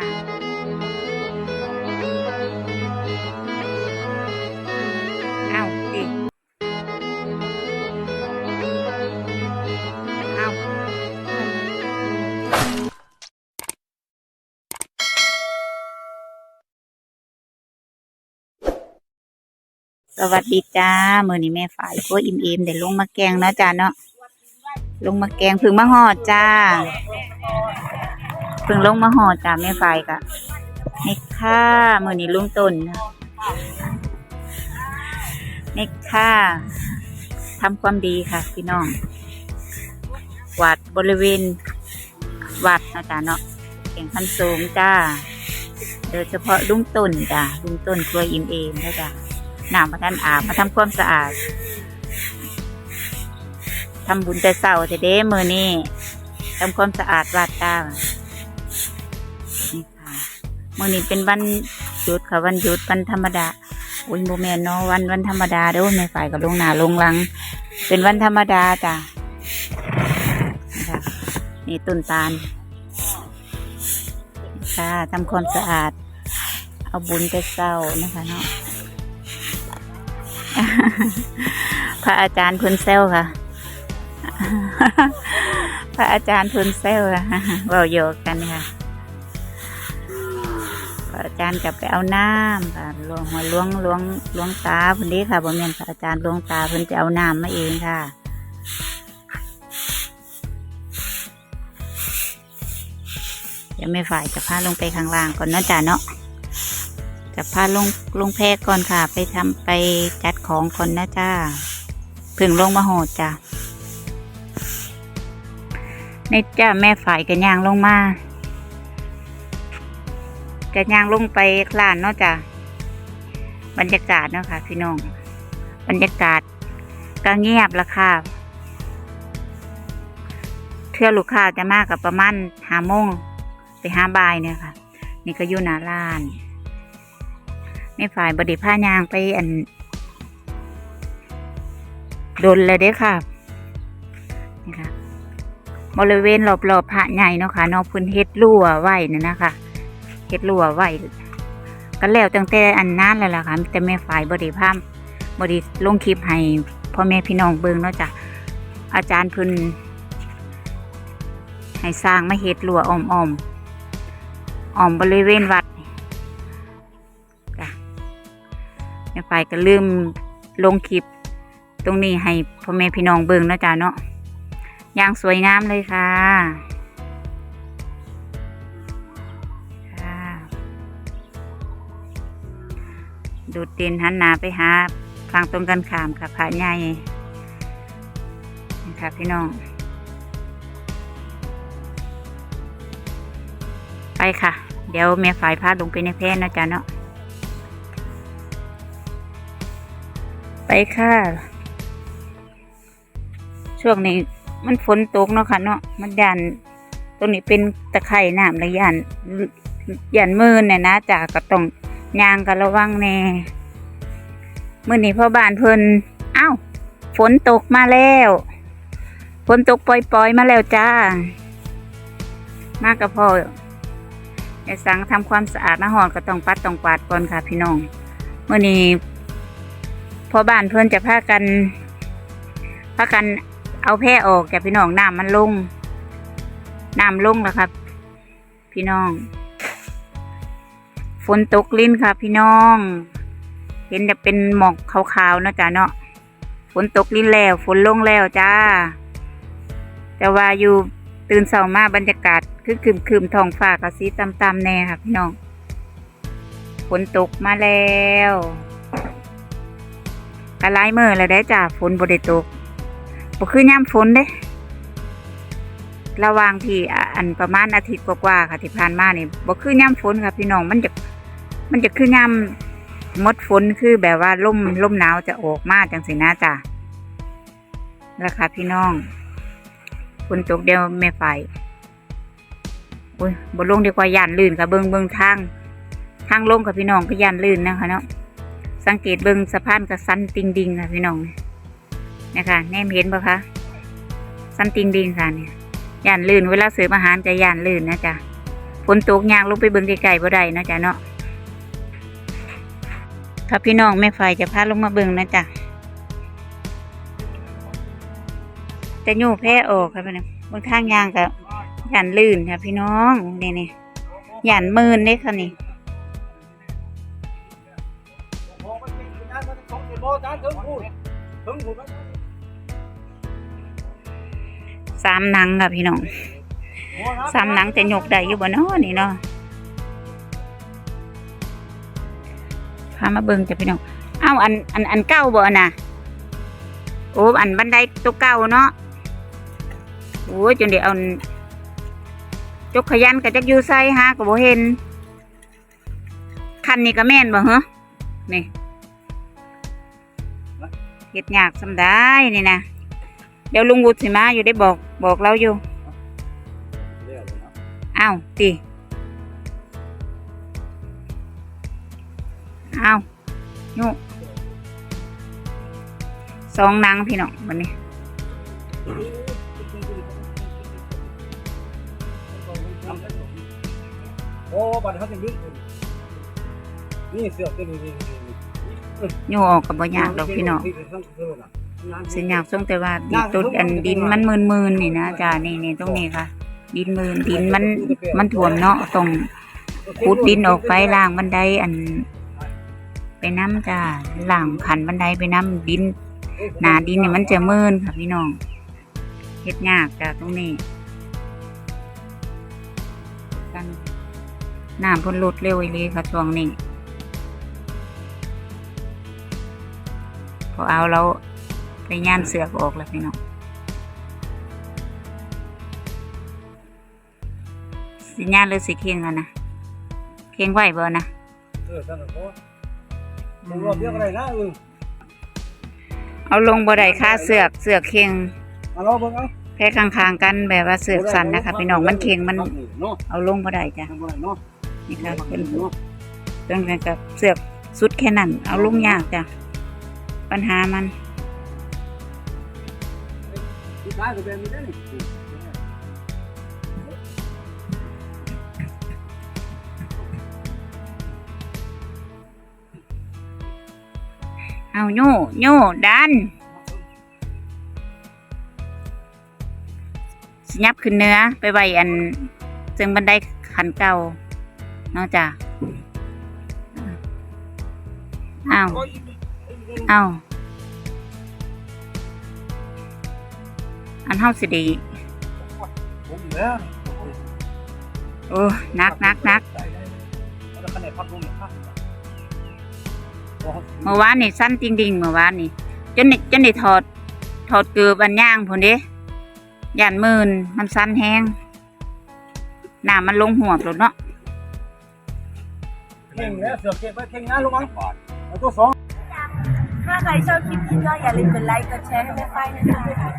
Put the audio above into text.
เอาดิเอาสวัสดีจ้า มือนี้แม่ฝ่ายก็อิ่มเอมได้ลงมาแกงเนาะจ้าเนาะ ลงมาแกงพึ่งมาหอดจ้า พึ่งลงมาหอดจ้าแม่ฝ่ายกะนี่ค่ะมือนี้ลุงต้นนี่ค่ะทำความดีค่ะ พี่น้องกวาดบริเวณวัดนะจ้าเนาะแข่งขันสูงจ้า โดยเฉพาะลุงต้นจ้าลุงต้นครัวอิ่มเอมนะจ้าน้ำมาท่านอาบมาทำความสะอาดทำบุญแต่เศร้าแต่เด้มือนี่ทำความสะอาดวัดตา มือนี้เป็นวันหยุดค่ะวันหยุดวันธรรมดาอุ้ยโมแมนเนาะวันวันธรรมดาเด้อไม่ฝ่ายกับลงหนาลงลัง เป็นวันธรรมดาจ้ะนี่ต้นตาลค่ะทำความสะอาด เอาบุญแต่เศร้านะคะเนาะพระอาจารย์พุนเซลค่ะ พระอาจารย์พุนเซลค่ะเว่าโยกกันค่ะ อาจารย์กลับไปเอาน้ำค่ะหลวงหัวหล้วงหลวงหลวงตาคนนี้ค่ะบ่แม่นพระอาจารย์หลวงตาเพิ่นจะเอาน้ำมาเองค่ะเดี๋ยวไม่ฝ่ายจะพาลงไปข้างล่างก่อนนะจ้ะเนาะจะพาลงลงแพก่อนค่ะ ไปทำไปจัดของก่อนนะจ้าเพึ่งลงมาโหดจ้ะในจ้าแม่ฝ่ายกันยางลงมา กันยางลงไปคลานเนาะจ้ะบรรยากาศเนาะค่ะ พี่น้อง บรรยากาศก็เงียบละค่ะเทื่อลูกค้าจะมากกับประมาณหาโมงไปห้าบายเนี่ยค่ะ นี่ก็อยู่หน้าร้านในฝ่ายบดีผ้ายางไปอันดนเลยเด้ค่ะนี่ค่ะบริเวณรอบๆพระใหญ่เนาะค่ะนอกพื้นเฮ็ดรั่วไว้นั่นนะคะ เฮ็ดรั่วไว้ก็แล้วตั้งแต่อันนั้นแล้วล่ะค่ะแต่แม่ฝ่ายบไดีผ้าบไดีลงคลิปให้พ่อแม่พี่น้องเบิ่งเนาะจ้ะอาจารย์พิ่นให้สร้างมาเฮ็ดรั่วอ้อมๆอ้อมบริเวณวัดแม่ฝ่ายก็ลืมลงคลิปตรงนี้ให้พ่อแม่พี่น้องเบิ่งเนาะจ้าเนาะอย่างสวยงามเลยค่ะ ดูดเด่นหันหนาไปหาฟังตรงกันขามค่ะพระใหญ่นี่ค่ะพี่น้อง ไปค่ะ เดี๋ยวแม่ฝ่ายพาลงไปในแพร่นะจ๊ะเนาะไปค่ะ ช่วงนี้มันฝนตกเนาะค่ะเนาะมันยันตรงนี้เป็นตะไคร่น้ำและยันยันมือเนี่ยนะจากก็ต้อง ยางกันระวังแน่มื่อนี้พ่อบ้านเพิ่นเอ้าฝนตกมาแล้วฝนตกปล่อยๆมาแล้วจ้า มากกับพ่อไอ้สังทำความสะอาดมาหอนก็ต้องปัดต้องกวาดก่อนค่ะพี่น้องเมื่อนี้พอบ้านเพื่นจะพากันพากันเอาแพร่ออกจากพี่น้องน้ำมันลงน้ำลงแล้วครับ พี่น้อง ฝนตกลิ้นค่ะพี่น้อง เห็นจะเป็นหมอกขาวๆเนาะจ้าเนาะฝนตกลิ้นแล้ว ฝนลงแล้วจ้า แต่ว่าอยู่ตื่นเช้ามาบรรยากาศคือคืมคืมๆทองฟ้ากับสีตำๆแน่ค่ะพี่น้องฝนตกมาแล้วกะไลายมือแล้วได้จ้าฝนบ่ได้ตกบ่คือย่ำฝนเด้ระวางที่อันประมาณอาทิตย์กว่าๆค่ะที่ผ่านมานี่บ่คือย่ำฝนค่ะพี่น้องมันจะ มันจะคือย่ำมดฝนคือแบบว่าลมลมหนาวจะออกมาจังสินะจ้ะแล้วค่ะพี่น้องฝนตกเดียวแม่ไฟอุ้ยบ่ลงดีกว่าย่านลื่นค่ะเบิงเบิงทาง ทางลงกับพี่น้องก็ย่านลื่นนะคะเนาะสังเกตเบิงสะพานกับสันติงดิงค่ะพี่น้องนะคะแนมเห็นปะคะสันติงดิงค่ะเนี่ยย่านลื่นเวลาเสิร์ฟอาหารจะย่านลื่นนะจ๊ะฝนตกยางลงไปเบิงไกลๆบ่ได้นะจ้ะเนาะ ถ้าพี่น้องแม่ไฟจะพาลงมาเบิ่งนะจ้ะจะโยแพ้ออกครับพี่น้องบนทางยางกับหยันลื่นค่ะพี่น้องนี่นี่ยันมืนเด้ค่ะนี่สามหนังค่ะพี่น้องสามหนังจะยกได้อยู่บ่เนาะนี่เนาะ พามาเบิ่งจ้ะพี่น้องเอ้าอันอันอันเก้าบ่น่ะโอ้อันบันไดตัวเก่าเนาะโอ้ยจนเดี๋ยวเอาจกขยันกับจักอยูไซฮะก็บ่เห็น คันนี้ก็แม่นบ่เหรอนี่เฮ็ดยากสำได้นี่นะเดี๋ยวลุงวุฒิสิมาอยู่ได้บอกบอกเราอยู่อ้าวติ ยุสองนางพี่น้องวันนี้โอ้บัตรเขาจะยึดนี่เสือกตัวนี้นี่ยุออกกับบ่ยากดอกพี่น้องสิยากส่งแต่ว่าดินตุดอันดินมันมืนๆนี่นะจ้านี่นี่ตรงนี้ค่ะ ดินมืนดินมันมันท่วมเนาะต้องขุดดินออกไปล่างบันไดอัน ไปน้ำจ้าหล่างขันบันไดไปน้ำดินหนาดินเนี่ยมันจะมืนค่ะพี่น้องเฮ็ดยากจ้ะตรงนี้กันน้ำพ่นลดเร็วอีเลยค่ะช่วงนี้พอเอาแล้วไปย่านเสือกออกแล้วพี่น้องสิย่านหรือสิเคียงกันนะเคียงไหวบ่นะเออท่านก็ มึงรอบเรียกอะไรนะเออเอาลงบ่ได้ค่าเสือกเสือกเคียงเอาลองเบิ่งเอาแค่ข้างๆกันแบบว่าเสือกสันนะคะพี่น้องมันเคียงมันเนาะเอาลงบ่ได้จ้ะทำอะไรเนาะนี่ค่ะเป็เป็นนเนาะเรื่องกันกับเสือกสุดแค่นั้นเอาลงยากจ้ะปัญหามันที่ท้ายก็เป็นมีได้นี่ เอาโย่โย่ดันสยับขึ้นเนื้อไปไว้อันจึงบันไดขันเก่าเนาะจ้ะเอาเอาอันเฮาสิดีโอ้นักนักนัก เนี่ยพักเมื่อวานนี่สั้นจริงๆเมื่อวานนี่จนนี่จนนี่ถอดถอดเกือบอันย่างพนเด้ย่านมืนมันสั้นแห้งหน้ามันลงหัวหลดเนาะเข่งแล้วเสือกเก็บไว้เข่งนะลงมาเอาตัวสองถ้าใครชอบคลิปนี้ก็อย่าลืมกดไลค์กดแชร์ให้แม่ฝ้ายนะคะ